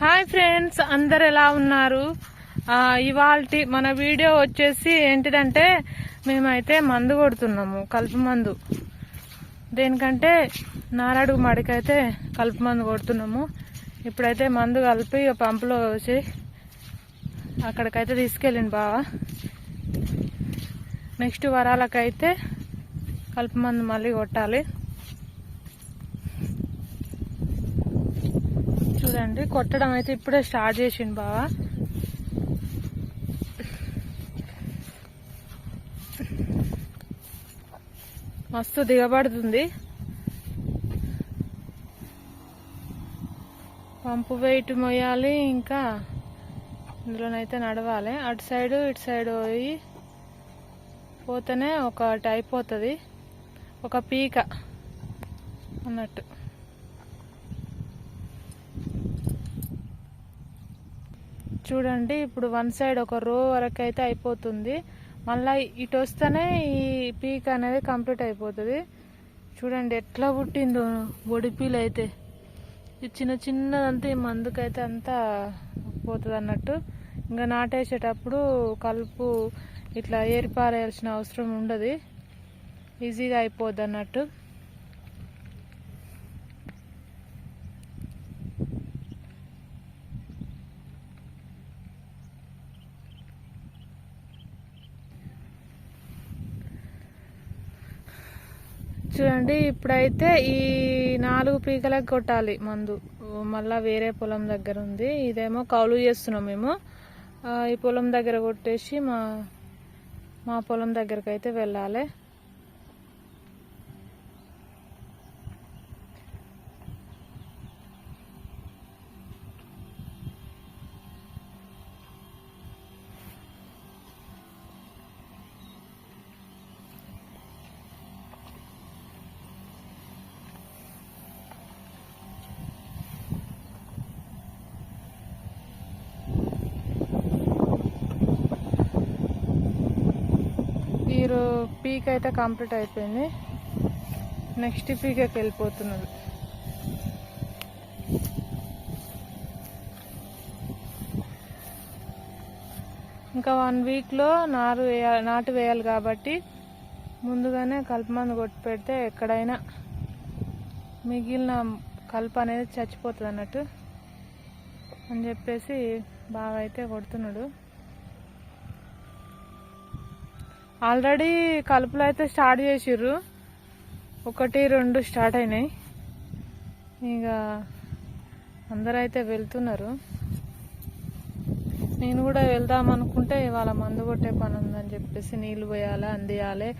Hi friends అందరు ఎలా ఉన్నారు? ఇవాళ మన వీడియో వచ్చేసి ఏంటిదంటే మేమైతే మందు కొడుతున్నాము కలుపు మందు. దేనికంటే నారాడుగు మడికైతే కలుపు మందు కొడుతున్నాము. ఇప్పుడైతే మందు కలిపి పంపులో వచ్చి అక్కడికైతే తీసుకెళ్ళింది బావా. నెక్స్ట్ వరాలకైతే కలుపు మందు మళ్ళీ కొట్టాలి. చూడండి కొట్టడం అయితే ఇప్పుడే స్టార్ట్ చేసిండు బావా. మస్తు దిగబడుతుంది. పంపు వెయిట్ మొయ్యాలి ఇంకా. ఇందులోనైతే నడవాలి. అటు సైడ్ ఇటు సైడ్ పోయి పోతేనే ఒకటి అయిపోతుంది ఒక పీక అన్నట్టు. చూడండి ఇప్పుడు వన్ సైడ్ ఒక రో వరకు అయితే అయిపోతుంది. మళ్ళీ ఇటు వస్తేనే ఈ పీక్ అనేది కంప్లీట్ అయిపోతుంది. చూడండి ఎట్లా పుట్టిందో బొడిపీలు అయితే ఈ చిన్న చిన్నదంతా ఈ మందుకైతే అంతా పోతుంది అన్నట్టు. ఇంకా నాటేసేటప్పుడు కలుపు ఇట్లా ఏరిపారేయాల్సిన అవసరం ఉండదు. ఈజీగా అయిపోద్ది అన్నట్టు చూడండి ఇప్పుడైతే ఈ నాలుగు పీకలకు కొట్టాలి మందు. మళ్ళీ వేరే పొలం దగ్గర ఉంది. ఇదేమో కౌలు చేస్తున్నాం మేము. ఈ పొలం దగ్గర కొట్టేసి మా మా పొలం దగ్గరకు అయితే వెళ్ళాలి. మీరు పీక్ అయితే కంప్లీట్ అయిపోయింది. నెక్స్ట్ పీకకి వెళ్ళిపోతున్నారు. ఇంకా వన్ వీక్లో నారు వేయాలి నాటు వేయాలి కాబట్టి ముందుగానే కలుపు మందు కొట్టి పెడితే ఎక్కడైనా మిగిలిన కలుపు అనేది చచ్చిపోతుంది అన్నట్టు అని చెప్పేసి బాగా అయితే కొడుతున్నాడు. ఆల్రెడీ కలుపులు అయితే స్టార్ట్ చేసిర్రు. ఒకటి రెండు స్టార్ట్ అయినాయి. ఇక అందరూ అయితే వెళ్తున్నారు. నేను కూడా వెళ్దాం అనుకుంటే ఇవాళ మందు కొట్టే పని ఉందని చెప్పేసి నీళ్ళు పోయాలి అందియాలి.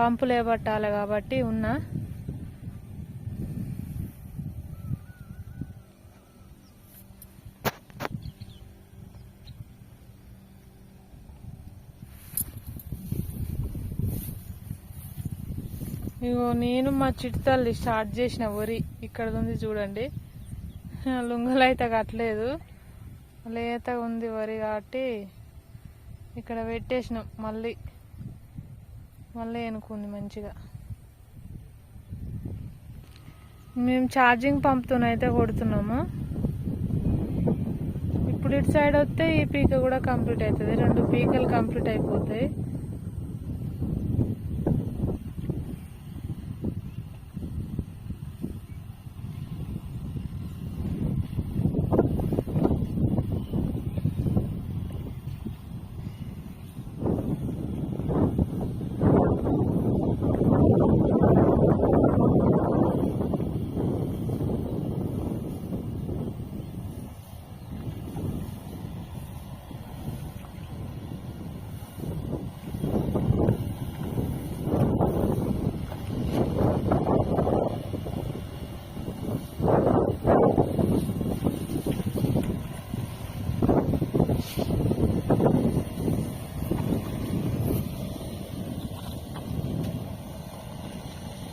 పంపు లేబట్టాలి కాబట్టి ఉన్నా. ఇగో నేను మా చిట్తల్లి స్టార్ట్ చేసిన వరి ఇక్కడ ఉంది చూడండి లుంగలు అయితే కట్టలేదు. లేత ఉంది వరి కాబట్టి ఇక్కడ పెట్టేసినాం. మళ్ళీ మళ్ళీ ఎనుకుంది మంచిగా. మేము ఛార్జింగ్ పంపుతోనైతే కొడుతున్నాము. ఇప్పుడు ఇటు సైడ్ వస్తే ఈ పీక కూడా కంప్లీట్ అవుతుంది. రెండు పీకలు కంప్లీట్ అయిపోతాయి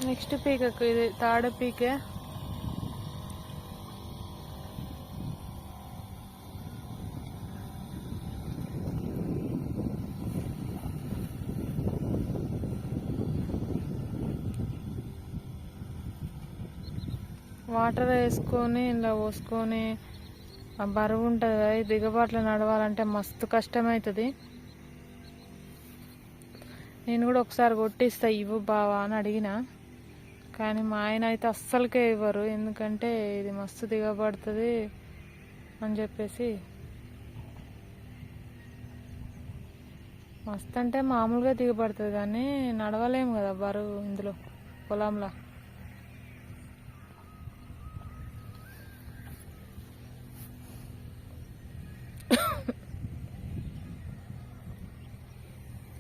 నెక్స్ట్ పీకకు ఇది తాడు పీకే వాటర్ వేసుకొని ఇలా పోసుకొని బరువు ఉంటుంది కదా ఈ దిగబాట్లు నడవాలంటే మస్తు కష్టమవుతుంది నేను కూడా ఒకసారి కొట్టిస్తా ఇవ్వు బావా అని అడిగిన. కానీ మా ఆయన అయితే అస్సలకే ఇవ్వరు. ఎందుకంటే ఇది మస్తు దిగబడుతుంది అని చెప్పేసి. మస్తు అంటే మామూలుగా దిగబడుతుంది కానీ నడవలేము కదా బరువు ఇందులో పొలంలో.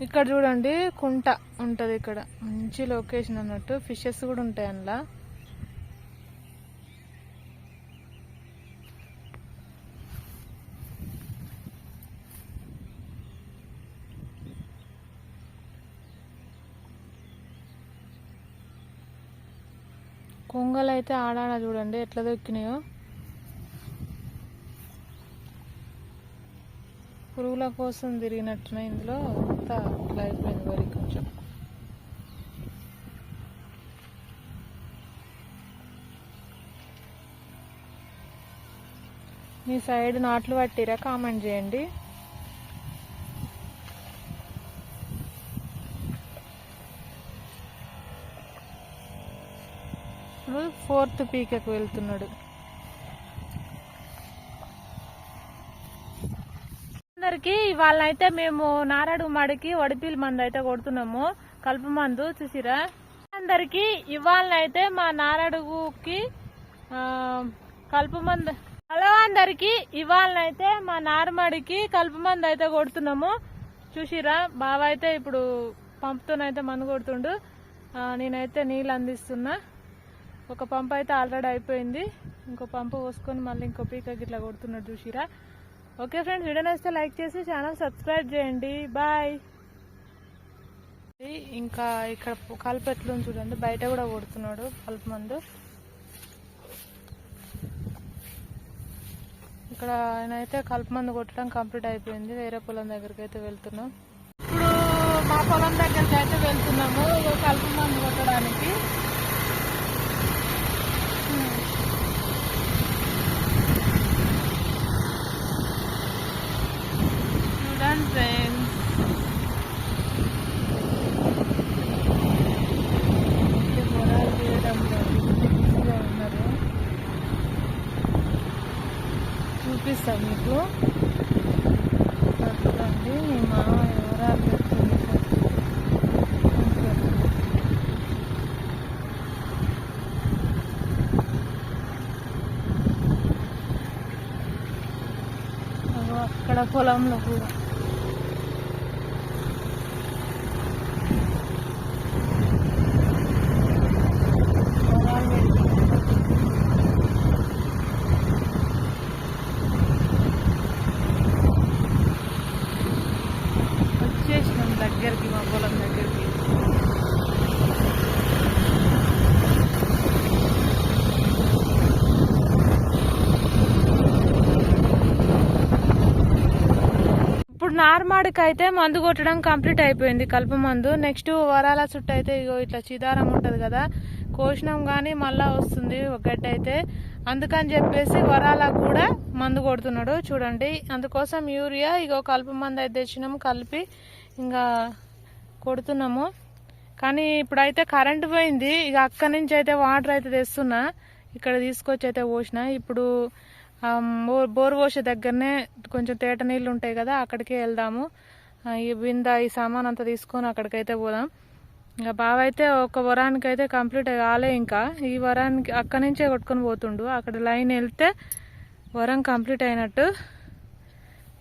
ఇక్కడ చూడండి కుంట ఉంటుంది ఇక్కడ. మంచి లొకేషన్ అన్నట్టు. ఫిషెస్ కూడా ఉంటాయి అందులో. కొంగలు అయితే ఆడాడ చూడండి. ఎట్లా దొక్కినాయో పురుగుల కోసం తిరిగినట్టున ఇందులో అంతా ఇట్లా అయిపోయింది వరి కొంచెం. మీ సైడ్ నాట్లు పట్టిరా? కామెంట్ చేయండి. ఇప్పుడు ఫోర్త్ పీకకు వెళ్తున్నాడు. అందరికి ఇవాళ అయితే మేము నారాడు మడికి వడిపిల్ మందు అయితే కొడుతున్నాము. కలుపు మందు చూసిరా అందరికి ఇవాళ అయితే మా నారాడుగుకి కలుపు మందు. హలో అందరికి ఇవాళ అయితే మా నారమడికి కలుపు మందు అయితే కొడుతున్నాము. చూసిరా బావ అయితే ఇప్పుడు పంపుతోనైతే మందు కొడుతుండు. నేనైతే నీళ్ళు అందిస్తున్నా. ఒక పంపు అయితే ఆల్రెడీ అయిపోయింది. ఇంకో పంపు పోసుకొని మళ్ళీ ఇంకో పీక గిట్లా కొడుతున్నాడు చూసిరా ఓకే ఫ్రెండ్స్ వీడియో నచ్చితే లైక్ చేసి ఛానల్ సబ్స్క్రైబ్ చేయండి. బాయ్. ఇంకా ఇక్కడ కలుపు ఎట్లుంది చూడండి బయట కూడా కొడుతున్నాడు కలుపు మందు. ఇక్కడ ఆయనైతే కలుపు మందు కొట్టడం కంప్లీట్ అయిపోయింది. వేరే పొలం దగ్గరికి అయితే వెళ్తున్నాం. ఇప్పుడు మా పొలం దగ్గరికి అయితే వెళ్తున్నాము కలుపు మందు కొట్టడానికి చూడండి ఫ్రెండ్స్ పొలాలు తీయడంలో బిజీగా ఉన్నారు చూపిస్తాం మీకు చూడండి మీ మామ వివరాలు చెప్తుంది అగో అక్కడ పొలంలో కూడా పొలాలు పెడుతున్నారు. వచ్చేసినాం దగ్గరికి మా పొలం దగ్గరికి నార్మాడికి అయితే మందు కొట్టడం కంప్లీట్ అయిపోయింది కలుపు మందు. నెక్స్ట్ వరాల చుట్టూ అయితే ఇగో ఇట్లా చిదారం ఉంటుంది కదా కోసినాం కానీ మళ్ళా వస్తుంది ఒక గడ్డ అయితే. అందుకని చెప్పేసి వరాలకు కూడా మందు కొడుతున్నాడు. చూడండి అందుకోసం యూరియా ఇగో కలుపు మందు అయితే తెచ్చినాము కలిపి ఇంకా కొడుతున్నాము. కానీ ఇప్పుడైతే కరెంట్ పోయింది. ఇక అక్కడి నుంచి అయితే వాటర్ అయితే తెస్తున్నా. ఇక్కడ తీసుకొచ్చి అయితే పోసిన. ఇప్పుడు ఆ, బోర్ బోర్ పోసే దగ్గరనే కొంచెం తేట నీళ్ళు ఉంటాయి కదా అక్కడికే వెళ్దాము. ఈ బింద ఈ సామాన్ అంతా తీసుకొని అక్కడికైతే పోదాం. ఇంకా బావ అయితే ఒక వరానికి అయితే కంప్లీట్ కాలే ఇంకా. ఈ వరానికి అక్కడి నుంచే కొట్టుకొని పోతుండు. అక్కడ లైన్ వెళ్తే వరం కంప్లీట్ అయినట్టు.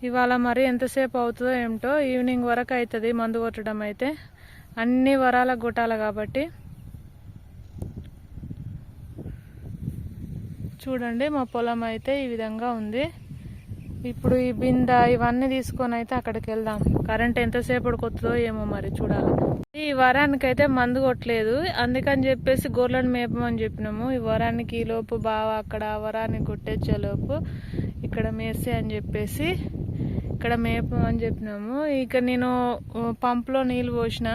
ఇవాళ మరి ఎంతసేపు అవుతుందో ఏమిటో ఈవినింగ్ వరకు అవుతుంది మందు కొట్టడం అయితే. అన్ని వరాలకు కొట్టాలి కాబట్టి. చూడండి మా పొలం అయితే ఈ విధంగా ఉంది. ఇప్పుడు ఈ బింద ఇవన్నీ తీసుకొని అయితే అక్కడికి వెళ్దాం. కరెంట్ ఎంతసేపటికి వస్తుందో ఏమో మరి చూడాలి. ఈ వరానికి అయితే మందు కొట్టలేదు. అందుకని చెప్పేసి గోర్లను మేపమని చెప్పినాము. ఈ వరానికి ఈ లోపు బాగా అక్కడ వరానికి కొట్టేచ్చేలోపు ఇక్కడ మేసే అని చెప్పేసి ఇక్కడ మేపమని చెప్పినాము. ఇక నేను పంప్లో పంపులో నీళ్ళు పోసిన.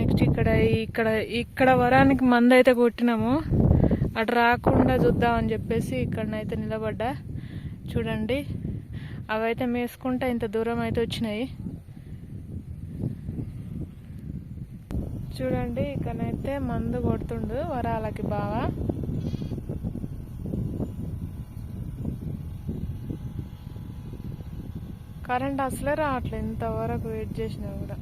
నెక్స్ట్ ఇక్కడ ఇక్కడ ఇక్కడ వరానికి మందు అయితే కొట్టినాము. అటు రాకుండా చూద్దామని చెప్పేసి ఇక్కడనైతే నిలబడ్డా. చూడండి. అవైతే మేసుకుంటా ఇంత దూరం అయితే వచ్చినాయి. చూడండి ఇక్కడనైతే మందు కొడుతుండు వరాలకి బాగా కరెంట్ అసలే రావట్లేదు ఇంతవరకు వెయిట్ చేసినా కూడా.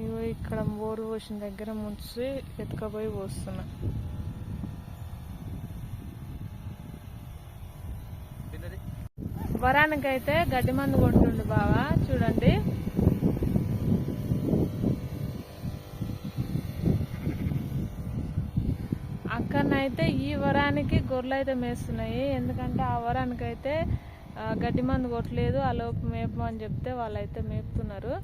ఇగో ఇక్కడ బోరు పోసిన దగ్గర ముంచి ఎత్తుకపోయి పోస్తున్నా. వరానికైతే గడ్డి మందు కొట్టుండు బాగా చూడండి. అక్కడనైతే ఈ వరానికి గొర్రెలు అయితే మేస్తున్నాయి. ఎందుకంటే ఆ వరానికైతే గడ్డి మందు కొట్టలేదు ఆ లోపు మేపమని చెప్తే వాళ్ళైతే మేపుతున్నారు.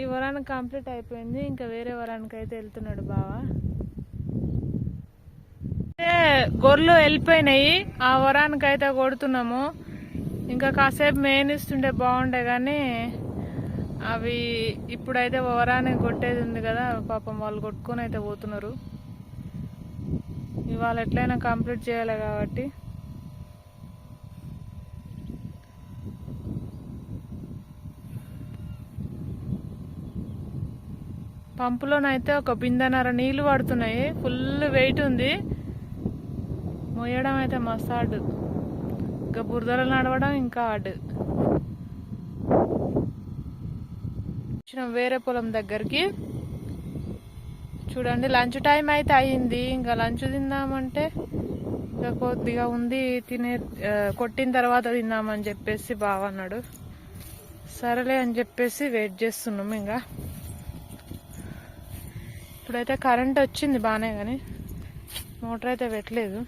ఈ వరానికి కంప్లీట్ అయిపోయింది. ఇంకా వేరే వరానికి అయితే వెళ్తున్నాడు బావా. గొర్రెలు వెళ్ళిపోయినాయి. ఆ వరానికి అయితే కొడుతున్నాము. ఇంకా కాసేపు మేనిస్తుంటే బాగుండే కానీ అవి ఇప్పుడైతే వరానికి కొట్టేది ఉంది కదా పాపం వాళ్ళు కొట్టుకొని అయితే పోతున్నారు. ఇవాళ ఎట్లయినా కంప్లీట్ చేయాలి కాబట్టి. పంపులోనైతే ఒక బిందెన్నర నీళ్ళు పడుతున్నాయి. ఫుల్ వెయిట్ ఉంది. మోయడం అయితే మస్తు హార్డ్. ఇంకా బురదలు నడవడం ఇంకా హార్డ్. వచ్చినాం వేరే పొలం దగ్గరికి. చూడండి లంచ్ టైం అయితే అయ్యింది ఇంకా లంచ్ తిందామంటే ఇంకా కొద్దిగా ఉంది. తినే కొట్టిన తర్వాత తిందామని చెప్పేసి బావన్నాడు సరేలే అని చెప్పేసి వెయిట్ చేస్తున్నాం ఇంకా. ఇప్పుడైతే కరెంట్ వచ్చింది బాగానే కానీ మోటార్ అయితే పెట్టలేదు.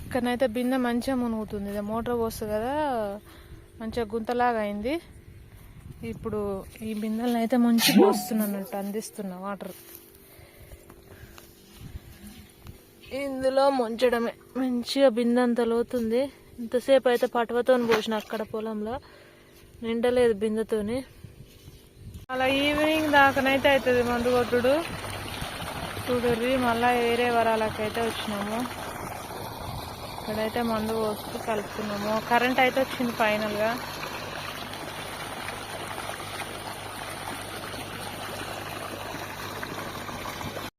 ఇక్కడనైతే బిందె మంచిగా మునుగుతుంది. ఇది మోటార్ పోస్తుంది కదా మంచిగా గుంతలాగా అయింది. ఇప్పుడు ఈ బిందెలను అయితే ముంచి పోస్తున్నట్టు అందిస్తున్నా వాటర్ ఇందులో ముంచడమే. మంచిగా బిందె అంత లోతుంది. ఇంతసేపు అయితే పటవతో పోసిన అక్కడ పొలంలో. నిండలేదు బిందెతోని. అలా ఈవినింగ్ దాకానైతే అవుతుంది మందు కొట్టుడు. చూడర్రి మళ్ళీ వేరే వరాలకైతే వచ్చినాము. ఇక్కడైతే మందు పోస్తూ కలుపుతున్నాము కరెంట్ అయితే వచ్చింది ఫైనల్గా.